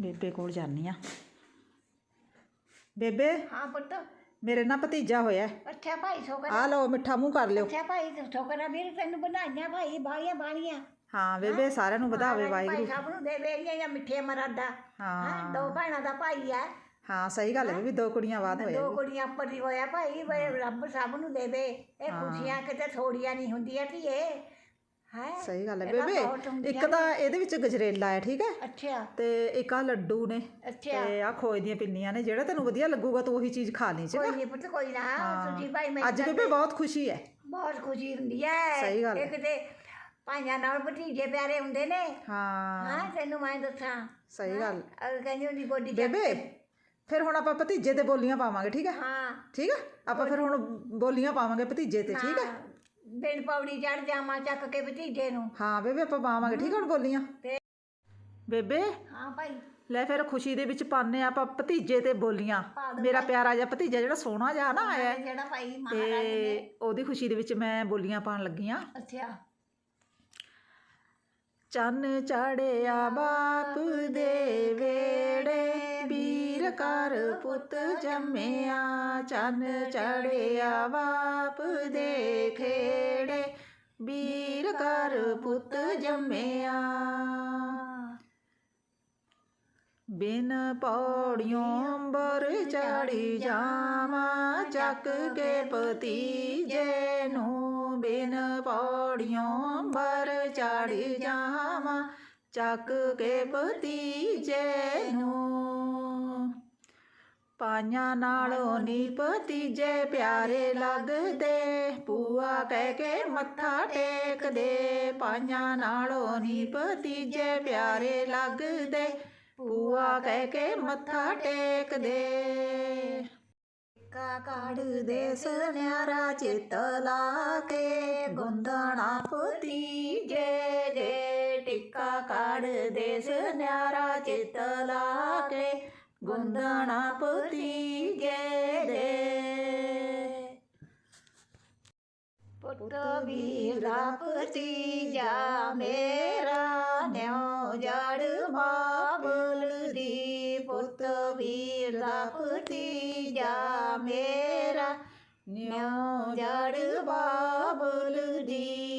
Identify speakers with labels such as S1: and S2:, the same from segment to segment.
S1: ਬੇਬੇ ਕੋਲ ਜਾਨੀ ਆ। ਬੇਬੇ
S2: ਹਾਂ ਪੁੱਤ।
S1: ਮੇਰੇ ਨਾਲ ਭਤੀਜਾ ਹੋਇਆ
S2: ਅੱਛਾ ਭਾਈ ਛੋਕਰਾ
S1: ਆ। ਲਓ ਮਿੱਠਾ ਮੂੰਹ ਕਰ ਲਿਓ।
S2: ਅੱਛਾ ਭਾਈ ਛੋਕਰਾ ਵੀਰ ਤੈਨੂੰ ਵਧਾਈਆਂ ਭਾਈ ਬਾਲੀਆਂ ਬਾਲੀਆਂ
S1: ਹਾਂ ਬੇਬੇ ਸਾਰਿਆਂ ਨੂੰ ਵਧਾਵੇ
S2: ਭਾਈ
S1: ਵਾਹਿਗੁਰੂ।
S2: ਸਭ ਨੂੰ ਦੇ ਵੇਲੀਆਂ ਜਾਂ ਮਿੱਠੇ ਮਰਾਦਾ।
S1: ਹਾਂ।
S2: ਦੋ ਭੈਣਾਂ ਦਾ ਭਾਈ ਆ।
S1: ਹਾਂ ਸਹੀ ਗੱਲ ਹੈ ਵੀ ਦੋ ਕੁੜੀਆਂ ਬਾਅਦ ਹੋਇਆ
S2: ਦੋ ਕੁੜੀਆਂ ਉੱਪਰ ਦੀ ਹੋਇਆ ਭਾਈ ਰੱਬ ਸਭ ਨੂੰ ਦੇਵੇ ਇਹ ਖੁਸ਼ੀਆਂ ਕਿਤੇ ਥੋੜੀਆਂ ਨਹੀਂ ਹੁੰਦੀਆਂ ਧੀਏ। ਹੈ।
S1: ਸਹੀ ਗੱਲ ਹੈ।
S2: ਬਹੁਤ
S1: ਬੇਬੇ
S2: ਹੁੰਦੀਆਂ
S1: ਇੱਕ ਤਾਂ ਇਹਦੇ ਵਿੱਚ ਗਜਰੇਲਾ ਹੈ ਠੀਕ ਹੈ?
S2: ਅੱਛਾ।
S1: ਤੇ ਇੱਕ ਆ ਲੱਡੂ ਨੇ।
S2: ਅੱਛਾ।
S1: ਤੇ ਆ ਖੋਏ ਦੀਆਂ ਪਿੰਨੀਆਂ ਨੇ। ਜਿਹੜਾ ਤੈਨੂੰ ਵਧੀਆ ਲੱਗੂਗਾ ਤੂੰ ਉਹੀ ਚੀਜ਼ ਖਾ ਲਈ
S2: ਕੋਈ
S1: ਚੰਗਾ
S2: ਨਹੀਂ ਪੁੱਤ ਕੋਈ ਨਾ। ਸੁਜੀ ਭਾਈ ਮੈਂ
S1: ਅੱਜ ਬੇਬੇ ਬਹੁਤ ਖੁਸ਼ੀ ਹੈ।
S2: ਬਹੁਤ ਖੁਸ਼ੀ ਹੁੰਦੀ ਹੈ।
S1: ਸਹੀ ਗੱਲ ਹੈ।
S2: ਇਹ ਕਿਤੇ ਭਾਈਆਂ ਨਾਲ ਭਤੀਜੇ ਪਿਆਰੇ ਹੁੰਦੇ ਨੇ।
S1: ਹਾਂ।
S2: ਹਾਂ ਤੈਨੂੰ ਮੈਂ ਦੱਸਾਂ।
S1: ਸਹੀ ਗੱਲ।
S2: ਅਹ ਕਹਿੰਦੀ ਹੁੰਦੀ ਗੋਡੀ ਚੱਕ
S1: ਬੇਬੇ ਫਿਰ ਹੁਣ ਆਪਾਂ ਭਤੀਜੇ ਤੇ ਬੋਲੀਆਂ ਪਾਵਾਂਗੇ ਠੀਕ ਹੈ?
S2: ਹਾਂ।
S1: ਠੀਕ ਹੈ? ਆਪਾਂ ਫਿਰ ਹੁਣ ਬੋਲੀਆਂ ਪਾਵਾਂਗੇ ਭਤੀਜੇ ਤੇ ਠੀਕ ਹੈ?
S2: ਹਾਂ, ਬਿਨ ਪੌੜੀ ਚੜ ਜਾਵਾਂ ਚੱਕ ਕੇ ਭਤੀਜੇ ਨੂੰ।
S1: ਹਾਂ ਬੇਬੇ ਆਪਾਂ ਪਾਵਾਂਗੇ। ਠੀਕ ਹੈ ਹੁਣ ਬੋਲੀਆਂ।
S2: ਤੇ-
S1: ਬੇਬੇ
S2: ਹਾਂ ਭਾਈ।
S1: ਲੈ ਫਿਰ ਖੁਸ਼ੀ ਦੇ ਵਿੱਚ ਪਾਣੇ ਆਪਾਂ ਭਤੀਜੇ ਤੇ ਬੋਲੀਆਂ।
S2: ਪਾ ਦਿਓ
S1: ਮੇਰਾ ਪਿਆਰਾ ਜਿਹਾ ਭਤੀਜਾ ਜਿਹੜਾ ਸੋਹਣਾ ਜਿਹਾ ਨਾ ਆਇਆ ਹੈ,
S2: ਜਿਹੜਾ ਭਾਈ ਮਹਾਰਾਜ ਨੇ।
S1: ਤੇ ਉਹਦੀ ਖੁਸ਼ੀ ਦੇ ਵਿੱਚ ਮੈਂ ਬੋਲੀਆਂ ਪਾਉਣ ਲੱਗੀ ਆ
S2: ਅੱਛਾ।
S1: ਚੰਨ ਚੜਿਆ ਬਾਪ ਦੇ ਵੇੜੇ ਵੀਰ ਪੁੱਤ ਜੰਮਿਆ, ਚੰਨ ਚੜਿਆ ਬਾਪ ਦੇ ਖੇੜੇ। ਵੀਰ ਕਰ ਪੁੱਤ ਜੰਮਿਆ। ਬਿਨ ਪੌੜਿयों ਅੰਬਰ ਚੜੀ ਜਾਵਾਂ, ਚੱਕ ਕੇ ਭਤੀਜੇ ਨੂੰ ਬਿਨ ਪੌੜਿयों ਅੰਬਰ ਚੜੀ ਜਾਵਾਂ, ਚੱਕ ਕੇ ਭਤੀਜੇ ਨੂੰ ਪਾਈਆਂ ਨਾਲੋਂ ਨੀ ਭਤੀਜੇ ਪਿਆਰੇ ਲੱਗਦੇ। ਪੂਆ ਕਹਿ ਕੇ ਮੱਥਾ ਟੇਕਦੇ। ਪਾਈਆਂ ਨਾਲੋਂ ਨੀ ਭਤੀਜੇ ਪਿਆਰੇ ਲੱਗਦੇ। ਪੂਆ ਕਹਿ ਕੇ ਮੱਥਾ ਟੇਕਦੇ।
S2: ਕਾ ਕਾੜ
S1: ਦੇ ਸੁਨਿਆਰਾ ਚਿੱਤ ਲਾ ਕੇ ਗੁੰਦਣਾ ਭਤੀਜੇ ਦੇ ਟਿੱਕਾ ਕਾੜ ਦੇ ਸੁਨਿਆਰਾ ਚਿੱਤ ਲਾ ਕੇ ਗੁੰਦਣਾ ਭਤੀਜੇ ਦੇ
S2: ਪੁੱਤ ਵੀਰ ਦਾ ਭਤੀਜਾ ਮੇਰਾ
S1: ਨਿਉ ਜੜ ਬਾਬਲ ਦੀ ਪੁੱਤ ਵੀਰ ਦਾ ਭਤੀਜਾ ਮੇਰਾ ਨਿਉ ਜੜ ਬਾਬਲ ਦੀ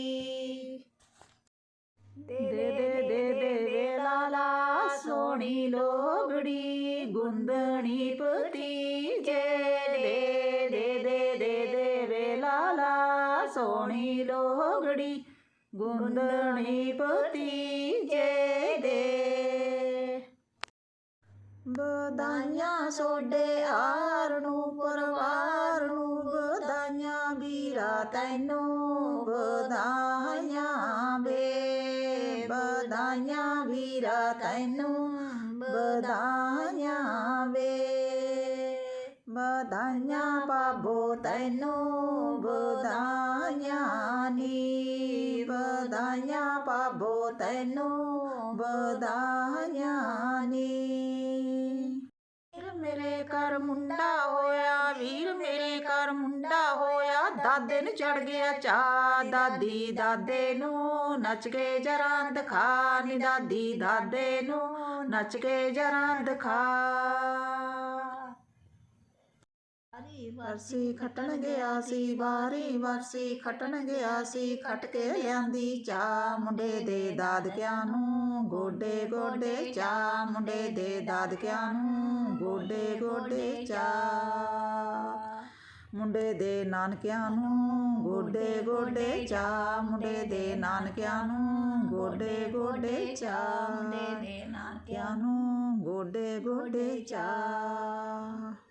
S1: ਦੇ ਦੇ ਦੇ ਦੇ ਦੇ ਗੁੰਦਣੀ ਭਤੀਜੇ ਦੇ ਦੇ ਦੇ ਵੇ ਲਾਲਾ ਸੋਹਣੀ ਲੋਗੜੀ ਗੁੰਦਣੀ ਭਤੀਜੇ, ਦੇ। ਬਦਾਈਆਂ ਸੋਡੇ ਆਰ ਨੂੰ, ਪਰਵਾਰ ਨੂੰ, ਬਦਾਈਆਂ ਵੀਰਾ ਤੈਨੂੰ ਬਦਾਈਆਂ ਬਦਾਈਆਂ ਤੈਨੂੰ ਬਦਾਈਆਂ ਵੇ। ਬਦਾਈਆਂ ਬਾਬੋ, ਤੈਨੂੰ ਬਦਾਈਆਂ ਨੀ। ਬਦਾਈਆਂ ਬਾਬੋ, ਤੈਨੂੰ ਬਦਾਈਆਂ ਨੀ। ਮੇਰੇ ਘਰ ਮੁੰਡਾ ਦਾਦੇ ਨੂੰ ਚੜ ਗਿਆ ਚਾ ਦਾਦੀ ਦਾਦੇ ਨੂੰ ਨੱਚ ਕੇ ਜਰਾਂ ਦਿਖਾ ਨੀ ਦਾਦੀ ਦਾਦੇ ਨੂੰ ਨੱਚ ਕੇ ਜਰਾਂ ਦਿਖਾ। ਵਰਸੀ ਖਟਣ ਗਿਆ ਸੀ ਵਾਰੀ ਵਰਸੀ ਖਟਣ ਗਿਆ ਸੀ ਖਟ ਕੇ ਲਿਆਂਦੀ ਚਾ ਮੁੰਡੇ ਦੇ ਦਾਦਕਿਆਂ ਨੂੰ ਗੋਡੇ ਗੋਡੇ ਚਾ ਮੁੰਡੇ ਦੇ ਦਾਦਕਿਆਂ ਨੂੰ ਗੋਡੇ ਗੋਡੇ ਚਾ। ਮੁੰਡੇ ਦੇ ਨਾਨਕਿਆਂ ਨੂੰ ਗੋਡੇ ਗੋਡੇ ਚਾ। ਮੁੰਡੇ ਦੇ ਨਾਨਕਿਆਂ ਨੂੰ ਗੋਡੇ ਗੋਡੇ ਚਾ।
S2: ਮੁੰਡੇ ਦੇ ਨਾਨਕਿਆਂ
S1: ਕਿਆਂ ਨੂੰ ਗੋਡੇ ਗੋਡੇ ਚਾ।